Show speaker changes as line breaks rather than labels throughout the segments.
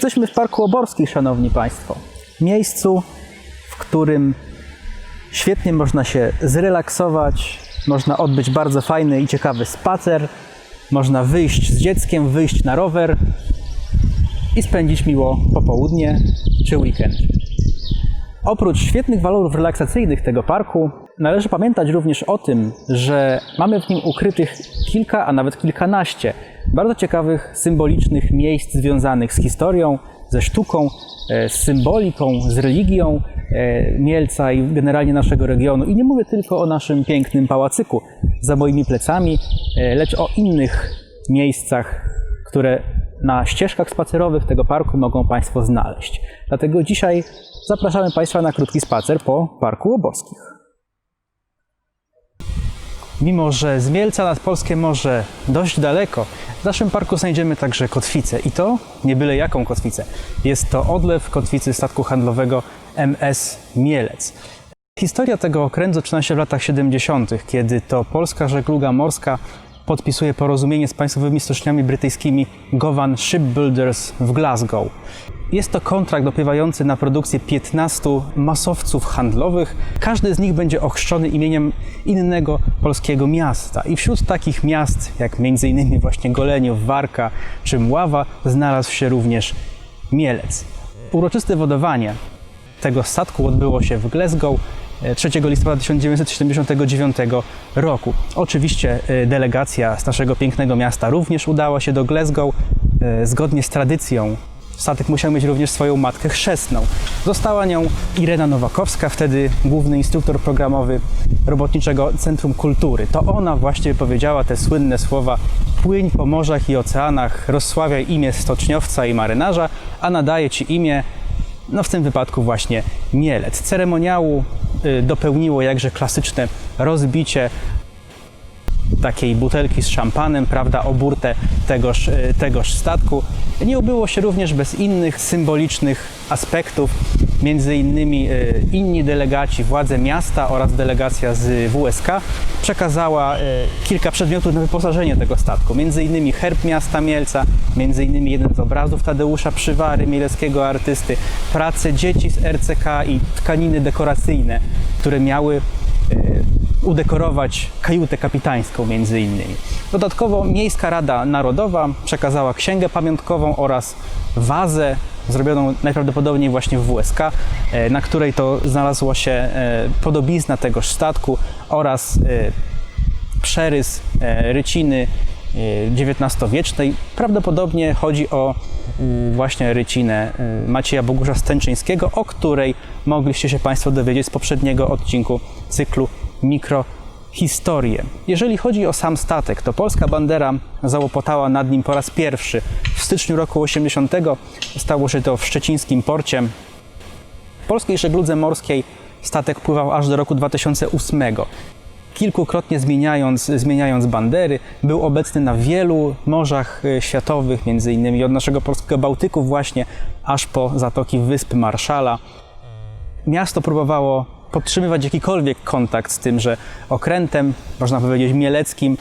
Jesteśmy w Parku Oborskim, Szanowni Państwo. Miejscu, w którym świetnie można się zrelaksować, można odbyć bardzo fajny i ciekawy spacer, można wyjść z dzieckiem, wyjść na rower i spędzić miło popołudnie czy weekend. Oprócz świetnych walorów relaksacyjnych tego parku, należy pamiętać również o tym, że mamy w nim ukrytych kilka, a nawet kilkanaście bardzo ciekawych, symbolicznych miejsc związanych z historią, ze sztuką, e, z symboliką, z religią e, Mielca i generalnie naszego regionu. I nie mówię tylko o naszym pięknym pałacyku za moimi plecami, e, lecz o innych miejscach, które na ścieżkach spacerowych tego parku mogą Państwo znaleźć. Dlatego dzisiaj zapraszamy Państwa na krótki spacer po Parku Oborskich. Mimo, że z Mielca nad Polskie Morze dość daleko, w naszym parku znajdziemy także kotwicę. I to nie byle jaką kotwicę. Jest to odlew kotwicy statku handlowego MS Mielec. Historia tego okrętu zaczyna się w latach 70., kiedy to polska żegluga morska podpisuje porozumienie z państwowymi stoczniami brytyjskimi Govan Shipbuilders w Glasgow. Jest to kontrakt opiewający na produkcję 15 masowców handlowych. Każdy z nich będzie ochrzczony imieniem innego polskiego miasta. I wśród takich miast, jak m.in. właśnie Goleniów, Warka czy Mława, znalazł się również Mielec. Uroczyste wodowanie tego statku odbyło się w Glasgow e, 3 listopada 1979 roku. Oczywiście e, delegacja z naszego pięknego miasta również udała się do Glasgow. E, Zgodnie z tradycją statek musiał mieć również swoją matkę chrzestną. Została nią Irena Nowakowska, wtedy główny instruktor programowy Robotniczego Centrum Kultury. To ona właśnie powiedziała te słynne słowa Płyń po morzach i oceanach, rozsławiaj imię stoczniowca i marynarza, a nadaje ci imię no w tym wypadku właśnie Mielec. Ceremoniału y, dopełniło jakże klasyczne rozbicie takiej butelki z szampanem, prawda, oburtę tegoż, y, tegoż statku. Nie obyło się również bez innych symbolicznych aspektów, między innymi y, inni delegaci, władze miasta oraz delegacja z WSK przekazała y, kilka przedmiotów na wyposażenie tego statku, między innymi herb miasta Mielca, między innymi jeden z obrazów Tadeusza Przywary, mieleckiego artysty, prace dzieci z RCK i tkaniny dekoracyjne, które miały udekorować kajutę kapitańską między innymi. Dodatkowo Miejska Rada Narodowa przekazała księgę pamiątkową oraz wazę zrobioną najprawdopodobniej właśnie w WSK, e, na której to znalazła się e, podobizna tegoż statku oraz e, przerys ryciny XIX-wiecznej. Prawdopodobnie chodzi o mm, właśnie rycinę Macieja Bogusza Stęczyńskiego, o której mogliście się Państwo dowiedzieć z poprzedniego odcinku cyklu Mikrohistorie. Jeżeli chodzi o sam statek, to polska bandera załopotała nad nim po raz pierwszy w styczniu roku 80. Stało się to w szczecińskim porcie. W polskiej żegludze morskiej statek pływał aż do roku 2008 kilkukrotnie zmieniając, zmieniając bandery. Był obecny na wielu morzach e, światowych, między innymi od naszego polskiego Bałtyku właśnie, aż po zatoki Wysp Marszala. Miasto próbowało podtrzymywać jakikolwiek kontakt z tymże okrętem, można powiedzieć mieleckim,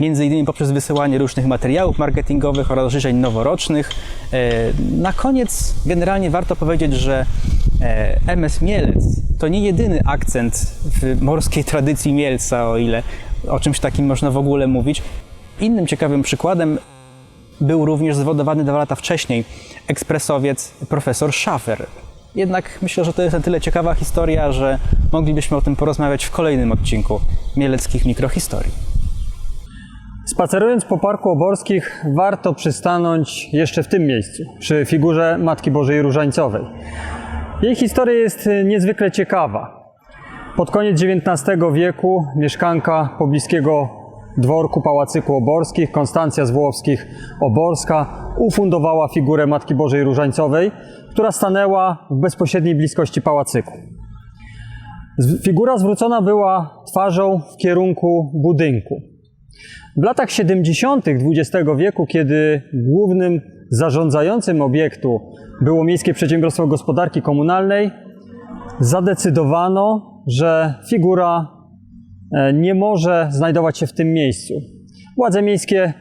między innymi poprzez wysyłanie różnych materiałów marketingowych oraz życzeń noworocznych. E, Na koniec generalnie warto powiedzieć, że e, MS Mielec to nie jedyny akcent w morskiej tradycji Mielca, o ile o czymś takim można w ogóle mówić. Innym ciekawym przykładem był również zwodowany dwa lata wcześniej ekspresowiec profesor Schaffer. Jednak myślę, że to jest na tyle ciekawa historia, że moglibyśmy o tym porozmawiać w kolejnym odcinku Mieleckich Mikrohistorii.
Spacerując po Parku Oborskich, warto przystanąć jeszcze w tym miejscu, przy figurze Matki Bożej Różańcowej. Jej historia jest niezwykle ciekawa. Pod koniec XIX wieku mieszkanka pobliskiego dworku Pałacyku Oborskich, Konstancja z Włowskich Oborska, ufundowała figurę Matki Bożej Różańcowej, która stanęła w bezpośredniej bliskości pałacyku. Figura zwrócona była twarzą w kierunku budynku. W latach 70. XX wieku, kiedy głównym zarządzającym obiektu było Miejskie Przedsiębiorstwo Gospodarki Komunalnej, zadecydowano, że figura nie może znajdować się w tym miejscu. Władze miejskie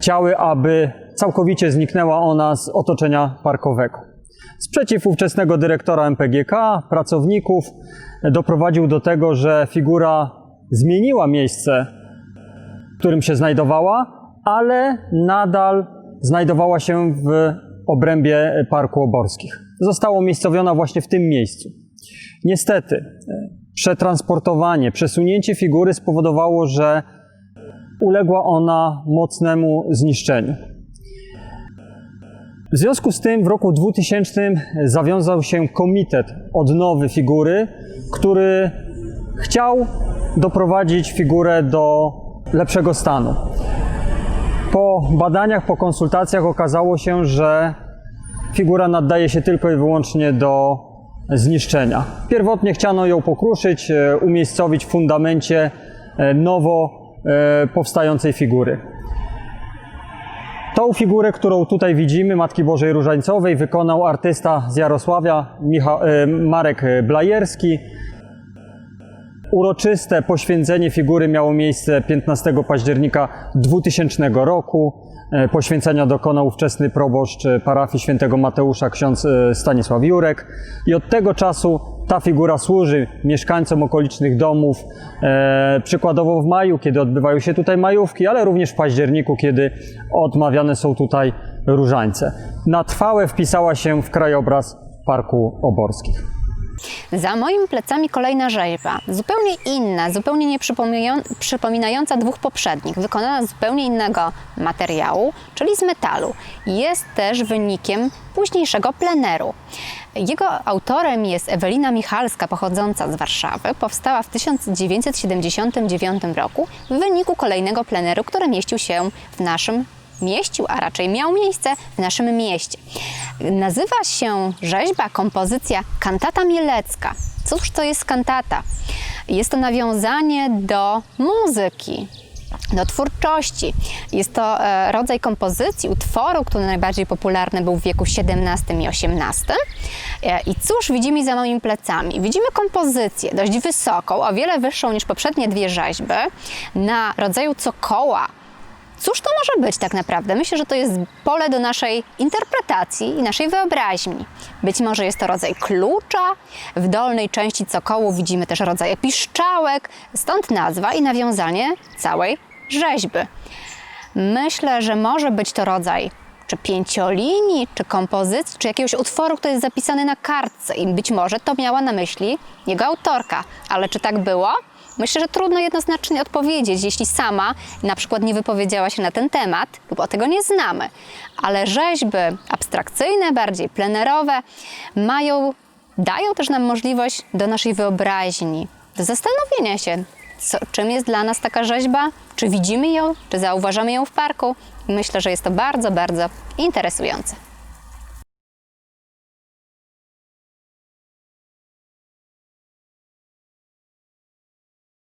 chciały, aby całkowicie zniknęła ona z otoczenia parkowego. Sprzeciw ówczesnego dyrektora MPGK, pracowników, doprowadził do tego, że figura zmieniła miejsce, w którym się znajdowała, ale nadal znajdowała się w obrębie Parku Oborskich. Została umiejscowiona właśnie w tym miejscu. Niestety, e, przetransportowanie, przesunięcie figury spowodowało, że uległa ona mocnemu zniszczeniu. W związku z tym w roku 2000 zawiązał się komitet odnowy figury, który chciał doprowadzić figurę do lepszego stanu. Po badaniach, po konsultacjach okazało się, że figura naddaje się tylko i wyłącznie do zniszczenia. Pierwotnie chciano ją pokruszyć, e, umiejscowić w fundamencie e, nowo e, powstającej figury. Tą figurę, którą tutaj widzimy, Matki Bożej Różańcowej, wykonał artysta z Jarosławia, Micha- Marek Blajerski. Uroczyste poświęcenie figury miało miejsce 15 października 2000 roku. E, Poświęcenia dokonał ówczesny proboszcz e, parafii świętego Mateusza, ksiądz e, Stanisław Jurek. I od tego czasu ta figura służy mieszkańcom okolicznych domów, e, przykładowo w maju, kiedy odbywają się tutaj majówki, ale również w październiku, kiedy odmawiane są tutaj różańce. Na trwałe wpisała się w krajobraz Parku Oborskich.
Za moimi plecami kolejna rzeźba, zupełnie inna, zupełnie nie przypominają- przypominająca dwóch poprzednich, wykonana z zupełnie innego materiału, czyli z metalu. Jest też wynikiem późniejszego pleneru. Jego autorem jest Ewelina Michalska, pochodząca z Warszawy. Powstała w 1979 roku w wyniku kolejnego pleneru, który mieścił się w naszym mieścił, a raczej miał miejsce w naszym mieście. Nazywa się rzeźba, kompozycja Kantata Mielecka. Cóż to jest kantata? Jest to nawiązanie do muzyki, do twórczości. Jest to e, rodzaj kompozycji, utworu, który najbardziej popularny był w wieku XVII i XVIII. E, I cóż widzimy za moimi plecami? Widzimy kompozycję dość wysoką, o wiele wyższą niż poprzednie dwie rzeźby, na rodzaju cokoła, Cóż to może być tak naprawdę? Myślę, że to jest pole do naszej interpretacji i naszej wyobraźni. Być może jest to rodzaj klucza. W dolnej części cokołu widzimy też rodzaj piszczałek, stąd nazwa i nawiązanie całej rzeźby. Myślę, że może być to rodzaj czy pięciolinii, czy kompozycji, czy jakiegoś utworu, który jest zapisany na kartce i być może to miała na myśli jego autorka. Ale czy tak było? Myślę, że trudno jednoznacznie odpowiedzieć, jeśli sama na przykład nie wypowiedziała się na ten temat, bo tego nie znamy. Ale rzeźby abstrakcyjne, bardziej plenerowe mają, dają też nam możliwość do naszej wyobraźni, do zastanowienia się, co, czym jest dla nas taka rzeźba, czy widzimy ją, czy zauważamy ją w parku. Myślę, że jest to bardzo, bardzo interesujące.